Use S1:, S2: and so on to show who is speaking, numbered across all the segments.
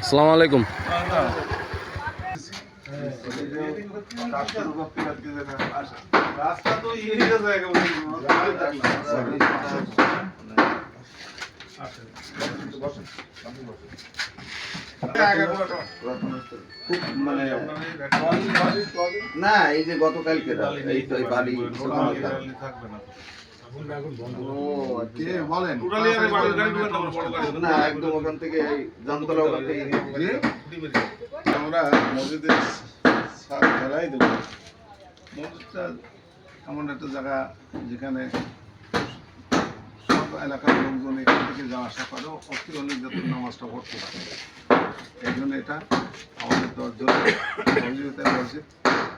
S1: আসসালামু আলাইকুম
S2: রাস্তা তো
S3: না এই যে গতকালকে এই তো বালি
S2: থাকবে না।
S4: বলেন?
S2: না
S3: একদম ওখান থেকে এই ওখান থেকে
S4: আমরা মসজিদের সার ধরাই দেবো। মসজিদটা এমন একটা জায়গা যেখানে সব এলাকার লোকজন এখান থেকে যাওয়া আসা করে অস্থির অনেক যাতে নামাজটা পড়তে পারে। এই জন্য এটা আমাদের দশজন মসজিদে মসজিদ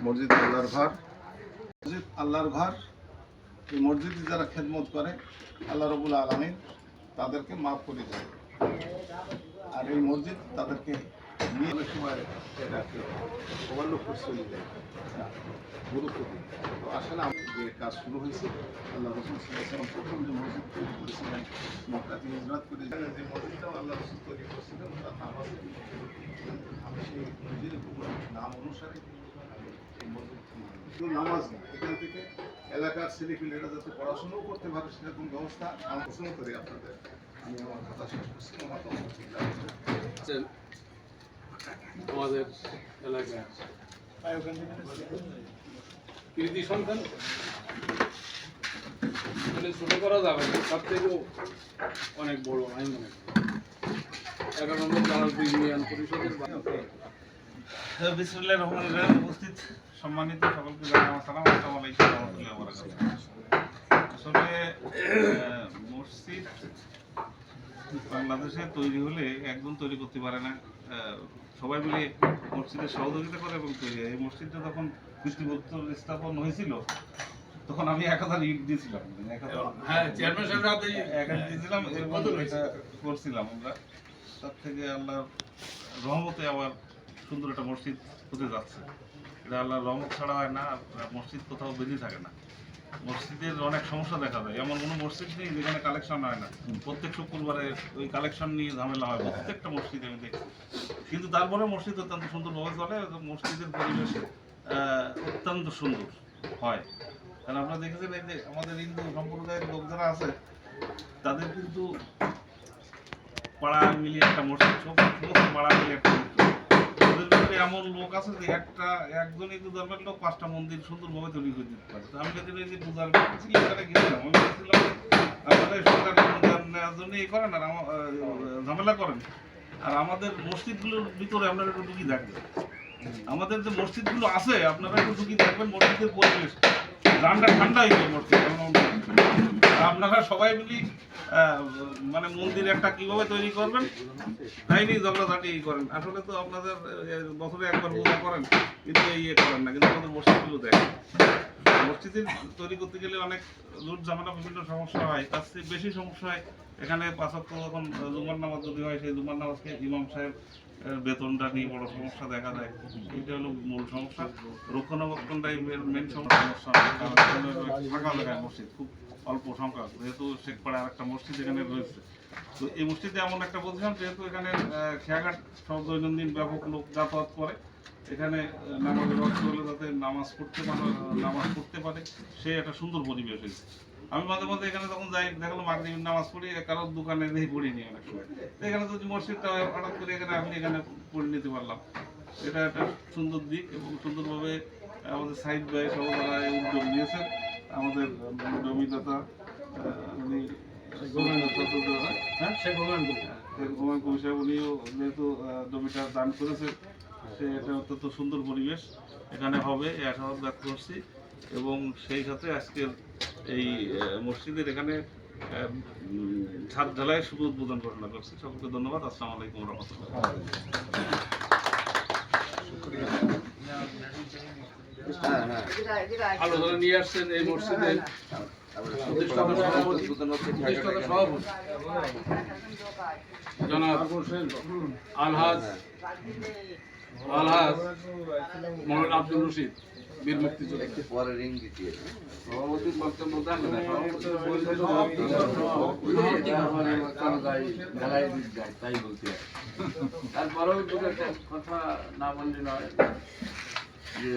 S4: মসজিদ আল্লাহর ঘর। মসজিদ আল্লাহর ঘর। এই মসজিদে যারা খেদমত করে, আল্লাহ রবুল আলমিন তাদেরকে মাফ করে দেয় আর এই মসজিদ তাদেরকে নিয়ে সময় এটাকে গুরুত্ব তো আসলে আমি যে কাজ শুরু হয়েছে, আল্লাহ রসুল প্রথম যে মসজিদ তৈরি করেছিলেন মক্কাতে হিজরাত করে যে মসজিদটাও আল্লাহ রসুল তৈরি করেছিলেন তার নাম আছে আমি সেই মসজিদের নাম অনুসারে মসজিদ নামাজ। এখান থেকে এলাকার ছেলেপিলেরা যাতে পড়াশোনাও করতে পারে সেরকম ব্যবস্থা আমরা পছন্দ করি আপনাদের। আমি আমার কথা শেষ করছি আমার
S5: আমাদের এলাকায় কৃতি সন্তান? মানে ছোট করা যাবে না তার থেকেও অনেক বড় করি। এগারো নম্বর জালালপুর ইউনিয়ন পরিষদের
S2: বিসমুল্লাহ রহমান রহিম। উপস্থিত সম্মানিত সকলকে জানাই সালাম। আসসালামু আলাইকুম ওয়া বারাকাতুহু। আসলে মসজিদ বাংলাদেশে তৈরি হলে একজন তৈরি করতে পারে না। সবাই মিলে মসজিদের সহযোগিতা করে এবং তৈরি হয়। এই মসজিদটা যখন ভিত্তিবত্তর স্থাপন হয়েছিল তখন আমি এক হাজার ইট দিয়েছিলাম।
S5: হ্যাঁ
S2: হাজার দিয়েছিলাম করছিলাম আমরা। তার থেকে আল্লাহর রহমতে আবার সুন্দর একটা মসজিদ হতে যাচ্ছে। এটা আল্লাহর রহমত ছাড়া হয় না মসজিদ কোথাও বেরিয়ে থাকে না। মসজিদের অনেক সমস্যা দেখা যায় এমন কোনো মসজিদ নেই যেখানে কালেকশন হয় না। প্রত্যেক শুক্রবারে ওই কালেকশন নিয়ে ঝামেলা হয়, প্রত্যেকটা মসজিদে আমি দেখছি। কিন্তু তারপরে মসজিদ অত্যন্ত সুন্দরভাবে চলে মসজিদের পরিবেশ অত্যন্ত সুন্দর হয়। কারণ আপনারা দেখেছেন এই যে আমাদের হিন্দু সম্প্রদায়ের লোক যারা আছে, তাদের কিন্তু পাড়া মিলিয়ে একটা মসজিদ সব সমস্ত পাড়া মিলিয়ে একটা মসজিদ। এমন লোক আছে যে একটা, একজনই দুধর্মের লোক, পাঁচটা মন্দির সুন্দরভাবে তৈরি করে দিতে পারে তো আমি যেদিন এই যে দুধার এখানে গেছিলাম, আমি গেছিলাম এই সরকার নেওয়ার জন্য এই করেন আর আমার ঝামেলা করেন। আর আমাদের মসজিদগুলোর ভিতরে আপনারা একটু ঢুকি থাকবেন আমাদের যে মসজিদগুলো আছে, আপনারা একটু ঢুকি দেখবেন মসজিদের পরিবেশ। ঠান্ডা ঠান্ডা হয়ে যায় মূর্তি আপনারা সবাই মিলি মানে মন্দির একটা কীভাবে তৈরি করবেন? তাই নিয়ে ঝগড়াঝাটি করেন। আসলে তো আপনাদের বছরে একবার পূজা করেন, কিন্তু ইয়ে করেন না, কিন্তু আমাদের মসজিদগুলো দেখেন। মসজিদের তৈরি করতে গেলে অনেক লুট ঝামেলা, বিভিন্ন সমস্যা হয়, তার চেয়ে বেশি সমস্যা হয় এখানে পাঁচক যখন জুমার নামাজ যদি হয়, সেই জুমার নামাজকে ইমাম সাহেব বেতনটা নিয়ে বড় সমস্যা দেখা যায় এটা হলো মূল সমস্যা। রক্ষণাবেক্ষণটাই মেন সমস্যা। মসজিদ, খুব অল্প সংখ্যা যেহেতু শেখপাড়া একটা মসজিদ এখানে রয়েছে। তো এই মসজিদে এমন একটা পজিশন যেহেতু এখানে খেয়াঘাট সব দৈনন্দিন ব্যাপক লোক যাতায়াত করে। এখানে নামাজের অর্থ হলে যাতে নামাজ পড়তে পারে, নামাজ পড়তে পারে। সে একটা সুন্দর পরিবেশ হয়েছে। আমি মাঝে মাঝে এখানে যখন যাই দেখলাম মাগরিবের নামাজ পড়ি কারোর দোকানে দিয়ে পড়িনি অনেক সময়। তো এখানে যদি মসজিদটা হঠাৎ করে এখানে আমি এখানে পড়ে নিতে পারলাম। এটা একটা সুন্দর দিক এবং সুন্দরভাবে আমাদের সাইড ভাই সব তারা এই উদ্যোগ নিয়েছেন। আমাদের জমিদাতা উনি হ্যাঁ?
S5: শেখ ভগবান
S2: ভগবান কবিসাহেব উনিও যেহেতু জমিটা দান করেছে সে এটা অত্যন্ত সুন্দর পরিবেশ এখানে হবে এই আশাবাদ ব্যক্ত করছি। এবং সেই সাথে আজকের এই মসজিদের এখানে ছাদ ঢালাই শুভ উদ্বোধন ঘোষণা করছি। সকলকে ধন্যবাদ। আসসালামু আলাইকুম রহমতুল্লাহ।
S5: নিয়ে আসছেন এই মসজিদে। আলহাজ আলহাজ আব্দুল রশিদ। বীর মুক্তিযোদ্ধা।
S3: একটু পরে রিং দিতে
S5: সভাপতির বক্তব্য দেন না সভাপতি
S1: যায় তাই বলতে তারপরেও দুটো একটা কথা না বললে নয়। যে